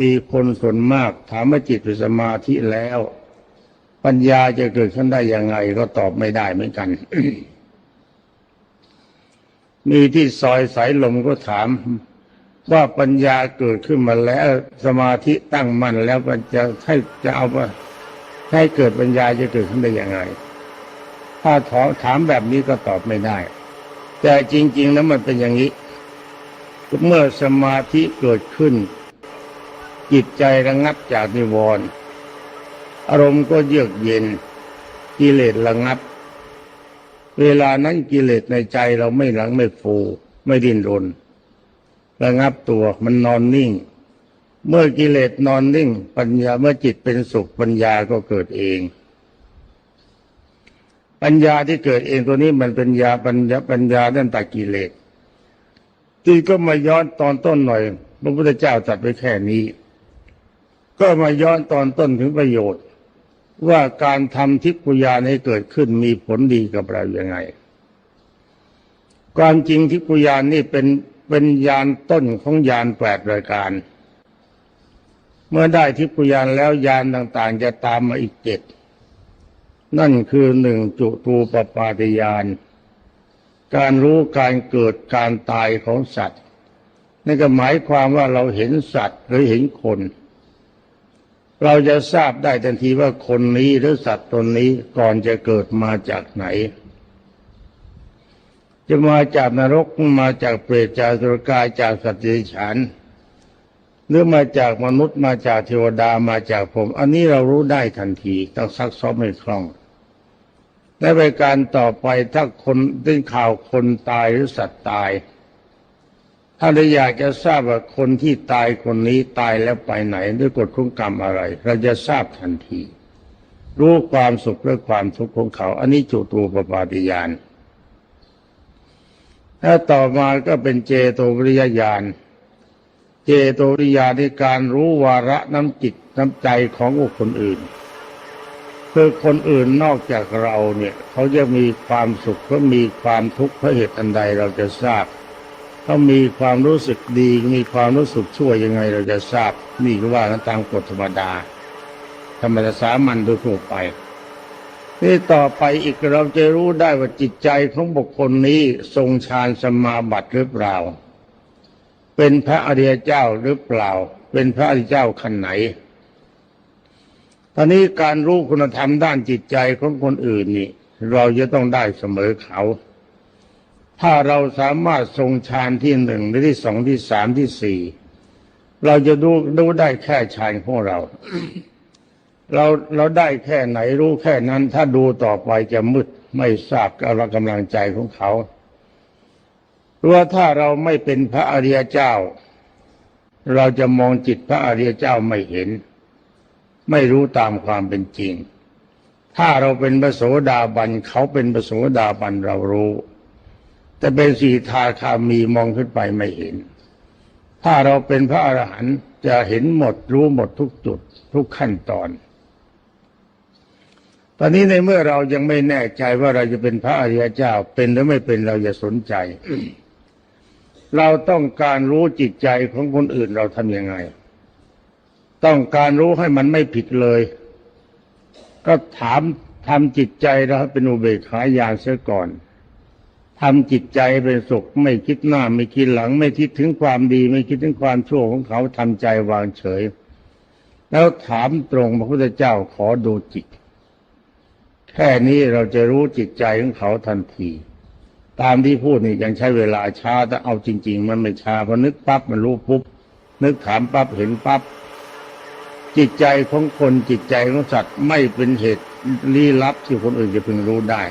มีคนส่วนมาก ถามว่าจิตเป็นสมาธิแล้ว ปัญญาจะเกิดขึ้นได้ยังไงก็ตอบไม่ได้เหมือนกันมีที่ซอยสายลมก็ถามว่าปัญญาเกิดขึ้นมาแล้วสมาธิตั้งมั่นแล้วมันจะให้จะเอาว่าให้เกิดปัญญาจะเกิดขึ้นได้ยังไง ถ้าถามถามแบบนี้ก็ตอบไม่ได้ แต่จริง ๆ แล้วมันเป็นอย่างนี้ เมื่อสมาธิเกิดขึ้น จิตใจระงับจากนิวรณ์อารมณ์ก็เยือกเย็น กิเลสระงับ เวลานั้นกิเลสในใจเราไม่หลังไม่ฟู ไม่ดิ้นรน ระงับตัวมันนอนนิ่ง เมื่อกิเลสนอนนิ่ง ปัญญาเมื่อจิตเป็นสุขปัญญาก็เกิดเอง ปัญญาที่เกิดเองตัวนี้มันเป็นญาปัญญาปัญญาด้านตากิเลสที่ก็มาย้อนตอนต้นหน่อยพระพุทธเจ้าตรัดไว้แค่นี้ ก็มาย้อนตอนต้นถึงประโยชน์ ว่าการทำทิพยานให้เกิดขึ้นมีผลดีกับเราอย่างไง ความจริงทิพยานนี่เป็นเป็นยานต้นของยานแปดรายการ เมื่อได้ทิพยานแล้วยานต่างๆ จะตามมาอีกเจ็ดนั่นคือหนึ่งจุตูปปาตยาน การรู้การเกิดการตายของสัตว์นั่นก็หมายความว่าเราเห็นสัตว์หรือเห็นคน เราจะทราบได้ทันทีว่าคนนี้หรือสัตว์ตนนี้ก่อนจะเกิดมาจากไหน จะมาจากนรกมาจากเปรตจากสุรกายจากสัตว์เดรัจฉานหรือมาจากมนุษย์มาจากเทวดามาจากผม อันนี้เรารู้ได้ทันทีต้องซักซ้อมให้คล่องในรายการต่อไปถ้าคนได้ข่าวคนตายหรือสัตว์ตาย ถ้าเราอยากจะทราบว่าคนที่ตายคนนี้ตายแล้วไปไหนด้วยกฎของกรรมอะไร เราจะทราบทันที รู้ความสุขและความทุกข์ของเขา อันนี้จุตูปปาติยานถ้าต่อมาก็เป็นเจโตวิริยญาณเจโตวิริยาในการรู้วาระน้ำจิตน้ำใจของบุคคลอื่นคือคนอื่นนอกจากเราเนี่ย เขาจะมีความสุขเขามีความทุกข์เพราะเหตุอันใดเราจะทราบ เขามีความรู้สึกดี มีความรู้สึกชั่วยังไง เราจะทราบนี่ก็ว่ากันตามกฎธรรมดา ธรรมดาสามัญโดยทั่วไปนี่ต่อไปอีกเราจะรู้ได้ว่าจิตใจของบุคคลนี้ทรงฌานสมาบัติหรือเปล่า เป็นพระอริยเจ้าหรือเปล่า เป็นพระอริยเจ้าขั้นไหนตอนนี้การรู้คุณธรรมด้านจิตใจของคนอื่นนี่ เราจะต้องได้เสมอเขา ถ้าเราสามารถทรงฌานที่หนึ่งหรือที่สองที่สามที่สี่เราจะดูดูได้แค่ฌานของเรา เราเราได้แค่ไหนรู้แค่นั้น ถ้าดูต่อไปจะมืดไม่ทราบกำลังกำลังใจของเขาเพราะว่าถ้าเราไม่เป็นพระอริยเจ้า เราจะมองจิตพระอริยเจ้าไม่เห็น ไม่รู้ตามความเป็นจริง ถ้าเราเป็นพระโสดาบันเขาเป็นพระโสดาบันเรารู้ แต่เป็นสีทาคามีมองขึ้นไปไม่เห็น ถ้าเราเป็นพระอรหันต์จะเห็นหมดรู้หมดทุกจุดทุกขั้นตอน ตอนนี้ในเมื่อเรายังไม่แน่ใจว่าเราจะเป็นพระอริยเจ้าเป็นหรือไม่เป็นเราอย่าสนใจ เราต้องการรู้จิตใจของคนอื่นเราทำยังไง ต้องการรู้ให้มันไม่ผิดเลย ก็ถามทำจิตใจเราเป็นอุเบกขาญาณเสียก่อน ทำจิตใจเป็นสุขไม่คิดหน้าไม่คิดหลัง ไม่คิดถึงความดี ไม่คิดถึงความชั่วของเขาทำใจวางเฉย แล้วถามตรงพระพุทธเจ้าขอดูจิต แค่นี้เราจะรู้จิตใจของเขาทันที ตามที่พูดนี่ยังใช้เวลาช้าแต่เอาจริง ๆ มันไม่ช้าพอนึกปั๊บมันรู้ปุ๊บนึกถามปั๊บเห็นปั๊บจิตใจของคนจิตใจของสัตว์ไม่เป็นเหตุลี้ลับที่คนอื่นจะพึงรู้ได้